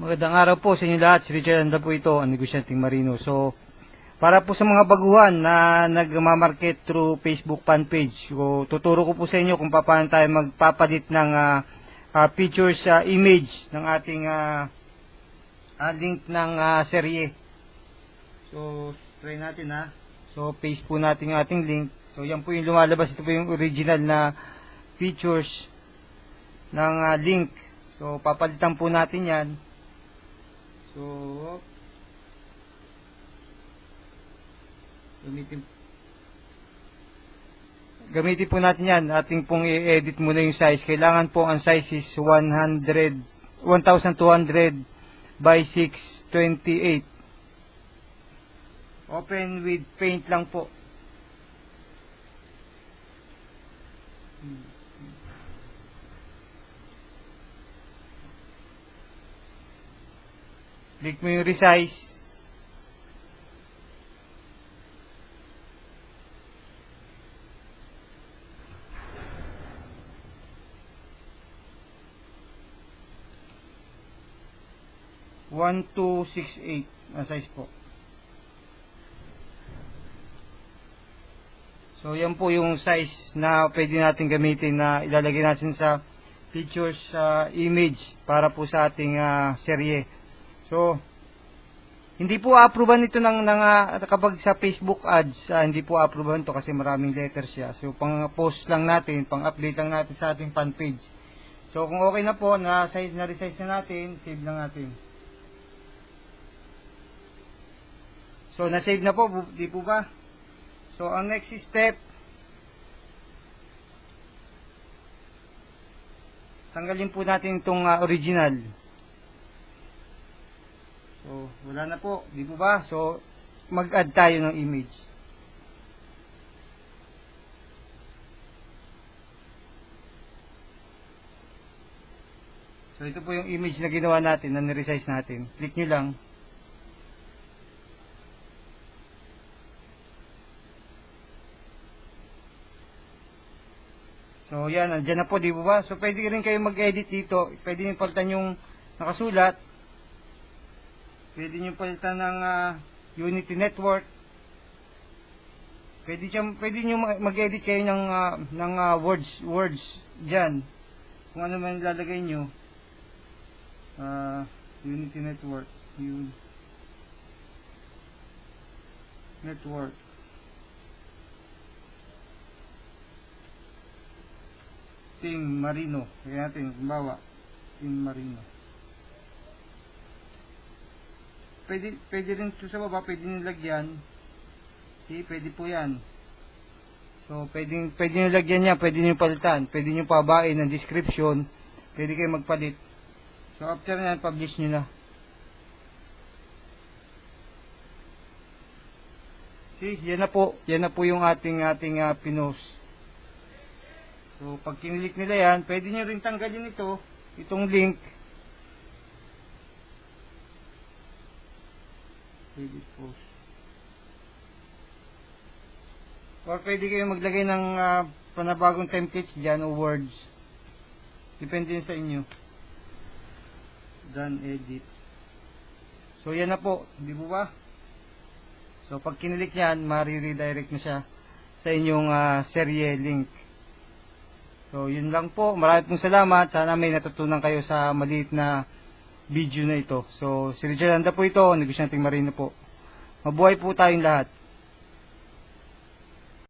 Magandang araw po sa inyo lahat. Si Richard Anda po ito, ang negosyanteng marino. So, para po sa mga baguhan na nagmamarket through Facebook fan page, so, tuturo ko po sa inyo kung paano tayo magpapalit ng ah, ah, pictures sa image ng ating ah, ah, link ng ah, serye. So, try natin ha. So, paste po natin yung ating link. So, yan po yung lumalabas. Ito po yung original na features ng ah, link. So, papalitan po natin yan. So, gamitin gamitin po natin yan. Ating pong i-edit muna yung size. Kailangan po ang size is 100, 1,200 by 628. Open with paint lang po. Click mo yung resize. One, two, six, eight. Ang size po. So, yan po yung size na pwede natin gamitin na ilalagay natin sa pictures image para po sa ating ah, serye. So, hindi po approvean ito ng, ng ah, kapag sa Facebook ads, ah, hindi po approvean to kasi maraming letters siya. So, pang post lang natin, pang update lang natin sa ating fan page. So, kung okay na po, na size na resize na natin, save lang natin. So, na-save na po, di po ba? So, ang next step, tanggalin po natin itong ah, original. So, wala na po, di po ba? So, mag-add tayo ng image. So, ito po yung image na ginawa natin, na niresize natin. Click nyo lang. So, yan, andyan na po, di ba? So, pwede rin kayo mag-edit dito. Pwede nyo palitan yung nakasulat. Pwede nyo palitan ng ah, Unity Network. Pwede, siya, pwede nyo ma- mag-edit kayo ng, ah, ng ah, words, words dyan. Kung ano man ilalagay nyo. Ah, Unity Network. Un- Network. Team Marino. Kaya natin, kumbawa, Team Marino. Pwede, pwede rin ito sa baba, pwede nyo lagyan. See, pwede po yan. So, pwede, pwede nyo niya, pwede nyo palitan, pwede nyo pabain ng description, pwede kayo magpalit. So, after na, publish nyo na. See, yan na po, yan na po yung ating, ating uh, pinost. So, pag kinilik nila yan, pwede nyo rin tanggalin ito, itong link. Edit post. Or pwede kayo maglagay ng ah, panabagong templates dyan o words. Depende sa inyo. Done edit. So, yan na po. Di po ba? So, pag kinilik yan, mari-redirect na siya sa inyong ah, serye link. So, yun lang po. Marami pong salamat. Sana may natutunan kayo sa maliit na video na ito. So, si Richard Anda po ito, negosyanteng marino po. Mabuhay po tayong lahat.